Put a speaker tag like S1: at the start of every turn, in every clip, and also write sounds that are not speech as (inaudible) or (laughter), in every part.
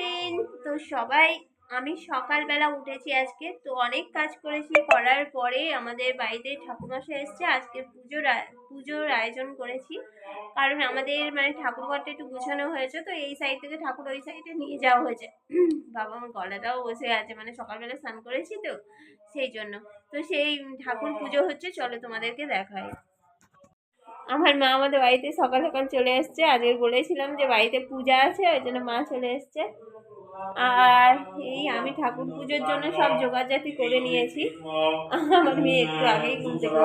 S1: Friend তো সবাই, আমি সকালবেলা উঠেছি আজকে, তো অনেক কাজ করেছি। করার পরে আমাদের বাড়িতে ঠাকুরমশাই এসছে, আজকে পুজোর পুজোর আয়োজন করেছি। কারণ আমাদের মানে ঠাকুরঘরটা একটু গুছানো হয়েছে, তো এই সাইড থেকে ঠাকুর ওই সাইডে নিয়ে যাওয়া হয়েছে। (clears throat) বাবা আমার গলাটাও বসে আছে মানে সকালবেলা স্নান করেছি তো, সেই জন্য। তো সেই ঠাকুর পুজো হচ্ছে, চলো তোমাদেরকে দেখাই। আমার মা আমাদের বাড়িতে সকাল সকাল চলে এসছে। আজকে বলেছিলাম যে বাড়িতে পূজা আছে ওই জন্য মা চলে এসছে। আর এই আমি ঠাকুর পুজোর জন্য সব জোগাড়জাতি করে নিয়েছি। আমার মেয়ে একটু আগেই ঘুম থেকে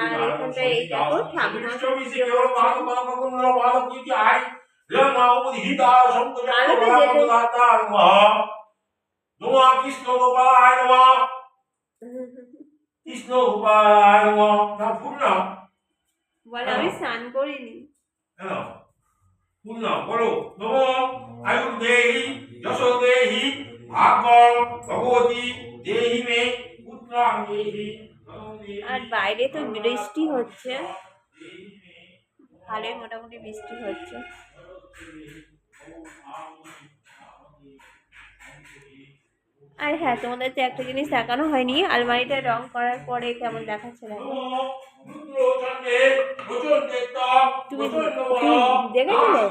S1: আর এখানটা এই দেখো ঠাকুর।
S2: কৃষ্ণ নমঃ। না ফুল না।
S1: বলে আমি স্নান করিনি
S2: পূর্ণ বলো নম আয়ু দেহি যশো দেহি ভাগবত ভগবতী দেহি মে পুত্রাং দেহি
S1: আর বাইরে তো বৃষ্টি হচ্ছে। ভালোই মোটামুটি বৃষ্টি হচ্ছে। আর হ্যাঁ তোমাদের তো একটা জিনিস দেখানো হয়নি। আলমারিটা রং করার পরে কেমন দেখাচ্ছে
S2: প্রচন্ডেত্তা
S1: তুমি- দেখেছিলে?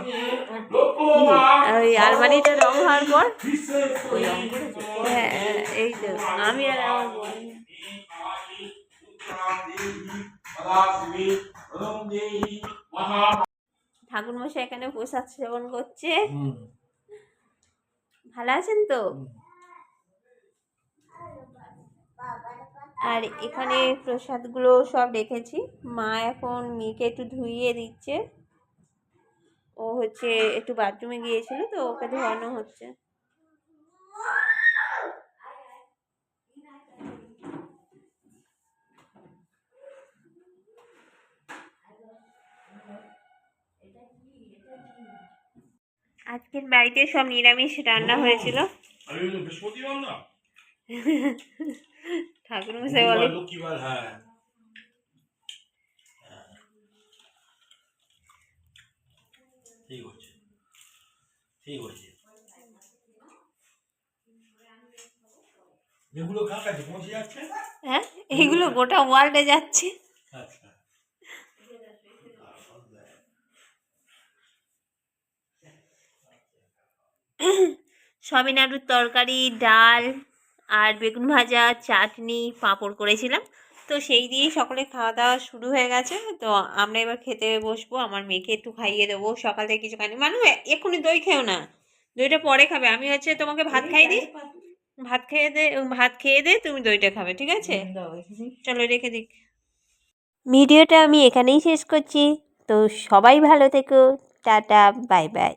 S1: ওই আলমারিটা রং হওয়ার পর হ্যাঁ এই তো। আমি আর আমার বোন ঠাকুরমশাই এখানে প্রসাদ সেবন করছে। ভালো আছেন তো? আর এখানে প্রসাদগুলো সব রেখেছি। মা এখন মেয়েকে একটু ধুইয়ে দিচ্ছে। ও হচ্ছে একটু বাথরুমে গিয়েছিল তো ওকে ধোয়ানো হচ্ছে। আজকের বাড়িতে সব নিরামিষ রান্না হয়েছিল। (laughs) ঠাকুর মশাই বলে
S2: হ্যাঁ। ঠিক হচ্ছে ঠিক হচ্ছে এগুলো কার কাছে? পৌঁছে যাচ্ছে?
S1: হ্যাঁ এগুলো গোটা ওয়ার্ল্ডে যাচ্ছে।
S2: আচ্ছা।
S1: সবিন তরকারি ডাল আর বেগুন ভাজা, চাটনি, পাঁপড় করেছিলাম। তো সেই দিয়েই সকলে খাওয়া দাওয়া শুরু হয়ে গেছে। তো আমরা এবার খেতে বসবো। আমার মেয়েকে একটু খাইয়ে দেবো। সকাল থেকে কিছু খাইনি মানু এক্ষুনি দই খেও না। দইটা পরে খাবে। আমি হচ্ছে তোমাকে ভাত খাইয়ে দিই। ভাত খেয়ে দে, ভাত খেয়ে দে, তুমি দইটা খাবে, ঠিক আছে? চলো রেখে দিক ভিডিওটা আমি এখানেই শেষ করছি। তো সবাই ভালো থেকো। Tata, bye bye.